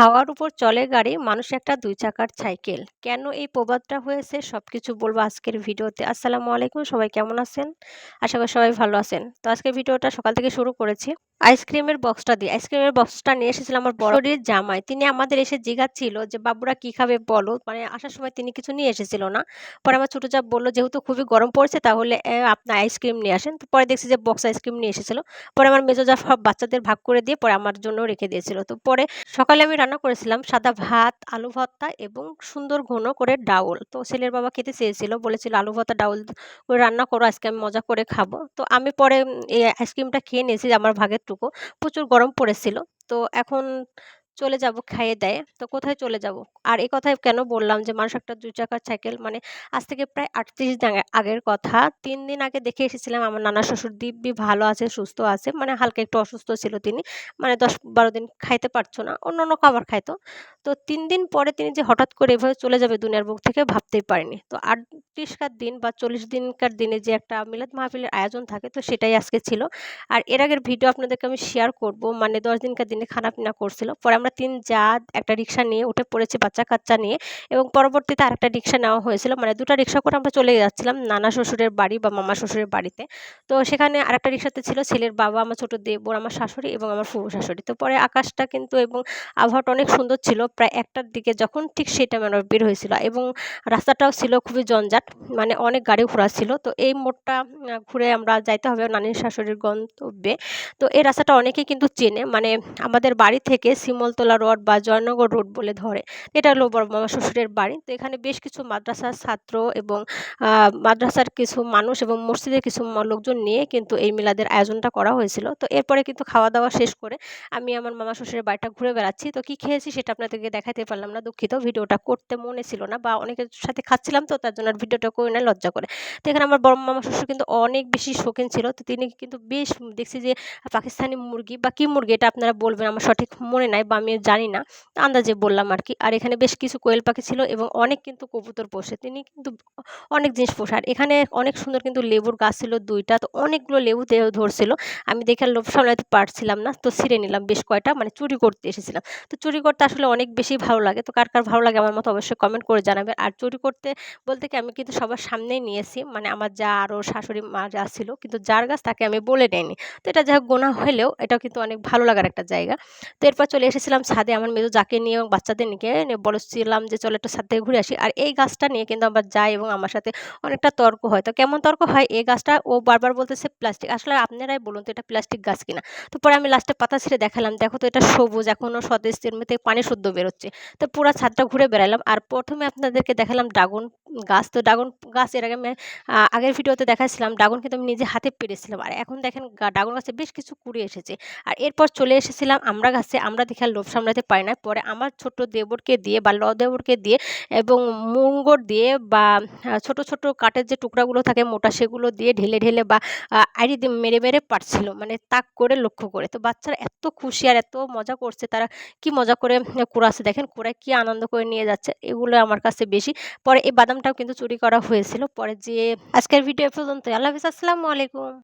হাওয়ার উপর চলে গাড়ি, মানুষ একটা দুই চাকার সাইকেল। কেন এই প্রবাদটা হয়েছে সব কিছু বলব আজকের ভিডিওতে। আসসালামু আলাইকুম, সবাই কেমন আছেন? আশা করি সবাই ভালো আছেন। তো আজকের ভিডিওটা সকাল থেকে শুরু করেছি। আইসক্রিমের বক্সটা দিয়ে, আইসক্রিমের বক্সটা নিয়ে এসেছিল আমার বড়ির জামাই। তিনি আমাদের এসে জিগাচ্ছিল যে, বাবুরা কি খাবে বলো? মানে আসার সময় তিনি কিছু নিয়ে এসেছিল না। পরে আমার ছোটো চাপ বলল, যেহেতু খুবই গরম পড়ছে, তাহলে আপনার আইসক্রিম নিয়ে আসেন। তো পরে দেখছি যে বক্স আইসক্রিম নিয়ে এসেছিল। পরে আমার মেজো যা বাচ্চাদের ভাগ করে দিয়ে পরে আমার জন্য রেখে দিয়েছিল। তো পরে সকালে আমি রান্না করেছিলাম সাদা ভাত, আলু ভর্তা এবং সুন্দর ঘন করে ডাউল। তো ছেলের বাবা খেতে চেয়েছিল, বলেছিল, আলু ভর্তা, ডাউল, করে রান্না করো, আজকে আমি মজা করে খাব। তো আমি পরে এই আইসক্রিমটা খেয়ে নিয়েছি, আমার ভাগেরটুকু প্রচুর গরম পড়েছিল। তো এখন চলে যাব খাইয়ে দেয়। তো কোথায় চলে যাব? আর এই কথায় কেন বললাম যে মানুষ একটা দু চাকার সাইকেল মানে আজ থেকে প্রায় আটত্রিশ দিন আগের কথা। তিন দিন আগে দেখে এসেছিলাম আমার নানা শ্বশুর দিব্যি ভালো আছে, সুস্থ আছে মানে হালকা একটু অসুস্থ ছিল তিনি। মানে দশ বারো দিন খাইতে পারছ না, অন্য অন্য খাবার খাইতো। তো তিন দিন পরে তিনি যে হঠাৎ করে এভাবে চলে যাবে দুনিয়ার বুক থেকে ভাবতেই পারিনি। তো আটত্রিশকার দিন বা চল্লিশ দিনকার দিনে যে একটা মিলাদ মাহফিলের আয়োজন থাকে, তো সেটাই আজকে ছিল। আর এর আগের ভিডিও আপনাদেরকে আমি শেয়ার করব। মানে দশ দিনকার দিনে খানা পিনা করছিল। পরে আমরা তিন জাত, একটা রিক্সা নিয়ে উঠে পড়েছি বাচ্চা কাচ্চা নিয়ে এবং পরবর্তীতে আরেকটা রিক্সা নেওয়া হয়েছিল। মানে দুটো রিক্সা করে আমরা চলে যাচ্ছিলাম নানা শ্বশুরের বাড়ি বা মামা শ্বশুরের বাড়িতে। তো সেখানে আরেকটা রিক্সাতে ছিল ছেলের বাবা, আমার ছোটো দেবর, আমার শাশুড়ি এবং আমার ফুফু শাশুড়ি। তো পরে আকাশটা কিন্তু এবং আবহাওয়াটা অনেক সুন্দর ছিল। প্রায় একটার দিকে যখন ঠিক টাইমে আমরা বের হয়েছিল এবং রাস্তাটাও ছিল খুবই জঞ্জাট মানে অনেক গাড়ি ঘোড়া ছিল। তো এই মোড়টা ঘুরে আমরা যাইতে হবে নানির শাশুড়ির গন্তব্যে। তো এই রাস্তাটা অনেকেই কিন্তু চেনে। মানে আমাদের বাড়ি থেকে শিমলতলা রোড বা জয়নগর রোড বলে ধরে। এটা হলো বড় মামা শ্বশুরের বাড়ি। তো এখানে বেশ কিছু মাদ্রাসার ছাত্র এবং মাদ্রাসার কিছু মানুষ এবং মসজিদের কিছু লোকজন নিয়ে কিন্তু এই মিলাদের আয়োজনটা করা হয়েছিল। তো এরপরে কিন্তু খাওয়া দাওয়া শেষ করে আমি আমার মামা শ্বশুরের বাড়িটা ঘুরে বেড়াচ্ছি। তো কি খেয়েছি সেটা আপনাদেরকে দেখাতে পারলাম না, দুঃখিত। ভিডিওটা করতে মনে ছিল না বা অনেকের সাথে খাচ্ছিলাম তো, তার জন্য ভিডিওটা করে না লজ্জা করে। তো এখানে আমার বড় মামা শ্বশুর কিন্তু অনেক বেশি শৌখিন ছিল। তো তিনি কিন্তু বেশ, দেখছি যে, পাকিস্তানি মুরগি বা কী মুরগি এটা আপনারা বলবেন, আমার সঠিক মনে নাই বা জানি না। আন্দাজে বললাম আর কি আর এখানে বেশ কিছু কোয়েল পাখি ছিল এবং অনেক কিন্তু কবুতর পোষে। তিনি কিন্তু অনেক জিনিস পোষে। আর এখানে অনেক সুন্দর কিন্তু লেবুর গাছ ছিল দুইটা। তো অনেকগুলো লেবু ধরছিল। আমি দেখে লোভ সামলাতে পারছিলাম না। তো ছিঁড়ে নিলাম বেশ কয়টা। মানে চুরি করতে এসেছিলাম। তো চুরি করতে আসলে অনেক বেশি ভালো লাগে। তো কার কার ভালো লাগে আমার মতো অবশ্যই কমেন্ট করে জানাবে। আর চুরি করতে বলতে কি আমি কিন্তু সবার সামনেই নিয়েছি। মানে আমার যা আরও শাশুড়ি মা যা ছিল। কিন্তু যার গাছ তাকে আমি বলে নেইনি তো এটা যাই হোক, গোনা হলেও এটাও কিন্তু অনেক ভালো লাগার একটা জায়গা। তো এরপর চলে এসেছিলাম ছাদে আমার মেজো যাকে নিয়ে এবং বাচ্চাদের নিয়ে বলেছিলাম যে চলো একটা ছাদ থেকে ঘুরে আসি। আর এই গাছটা নিয়ে কিন্তু আমার যাই এবং আমার সাথে অনেকটা তর্ক হয়। তো কেমন তর্ক হয়? এই গাছটা, ও বারবার বলতেছে প্লাস্টিক। আসলে আপনারাই বলুন তো এটা প্লাস্টিক গাছ কিনা? তো পরে আমি লাস্টে পাতা ছিঁড়ে দেখালাম। দেখো তো এটা সবুজ এখনও সতেজের মধ্যে পানি শুদ্ধ বেরোচ্ছে। তো পুরো ছাদটা ঘুরে বেড়ালাম। আর প্রথমে আপনাদেরকে দেখালাম ড্রাগন গাছ। তো ড্রাগন গাছ, এর আগে আমি আগের ভিডিওতে দেখাচ্ছিলাম ড্রাগন কিন্তু আমি নিজে হাতে পেরেছিলাম। আর এখন দেখেন ড্রাগন গাছে বেশ কিছু কুড়ি এসেছে। আর এরপর চলে এসেছিলাম আমরা গাছে। আমরা দেখে লোভ সামলাতে পারি না। পরে আমার ছোট দেবরকে দিয়ে বা ল দেবরকে দিয়ে এবং মুঙ্গর দিয়ে বা ছোট ছোট কাঠের যে টুকরাগুলো থাকে মোটা সেগুলো দিয়ে ঢেলে ঢেলে বা দিয়ে মেরে মেরে পারছিল। মানে তাক করে লক্ষ্য করে। তো বাচ্চারা এত খুশি আর এত মজা করছে। তারা কি মজা করে কুড়াচ্ছে দেখেন? কুড়ায় কি আনন্দ করে নিয়ে যাচ্ছে? এগুলো আমার কাছে বেশি। পরে এই বাদামটাও কিন্তু চুরি করা হয়েছিল। পরে যে আজকের ভিডিও পর্যন্ত আল্লাহ হাফিজ। আসসালামু আলাইকুম।